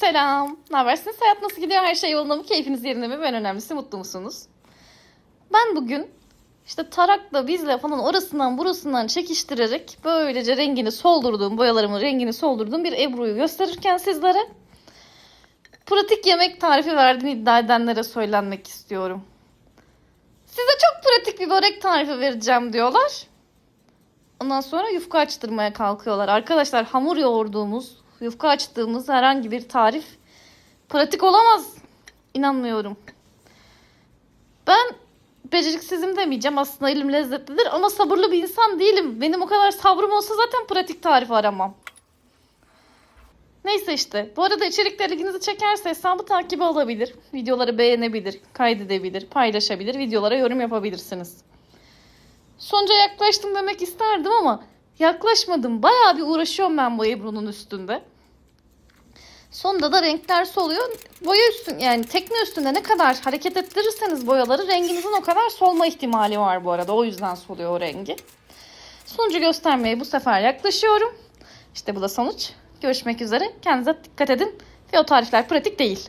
Selam. Ne habersiniz? Hayat nasıl gidiyor? Her şey yolunda mı? Keyfiniz yerinde mi? Ben önemlisi mutlu musunuz? Ben bugün işte tarakla, bizle falan orasından burasından çekiştirerek böylece rengini soldurduğum, boyalarımın rengini soldurduğum bir Ebru'yu gösterirken sizlere pratik yemek tarifi verdiğini iddia edenlere söylenmek istiyorum. Size çok pratik bir börek tarifi vereceğim diyorlar. Ondan sonra yufka açtırmaya kalkıyorlar. Arkadaşlar hamur yoğurduğumuz, yufka açtığımız herhangi bir tarif pratik olamaz. İnanmıyorum. Ben beceriksizim demeyeceğim. Aslında elim lezzetlidir ama sabırlı bir insan değilim. Benim o kadar sabrım olsa zaten pratik tarif aramam. Neyse işte. Bu arada içerikler ilginizi çekerse hesabı takibi alabilir. Videoları beğenebilir, kaydedebilir, paylaşabilir. Videolara yorum yapabilirsiniz. Sonuca yaklaştım demek isterdim ama yaklaşmadım. Bayağı bir uğraşıyorum ben bu Ebru'nun üstünde. Sonunda da renkler soluyor. Boya üstün yani tekne üstünde ne kadar hareket ettirirseniz boyaları renginizin o kadar solma ihtimali var bu arada. O yüzden soluyor o rengi. Sonucu göstermeye bu sefer yaklaşıyorum. İşte bu da sonuç. Görüşmek üzere. Kendinize dikkat edin. Ve o tarifler pratik değil.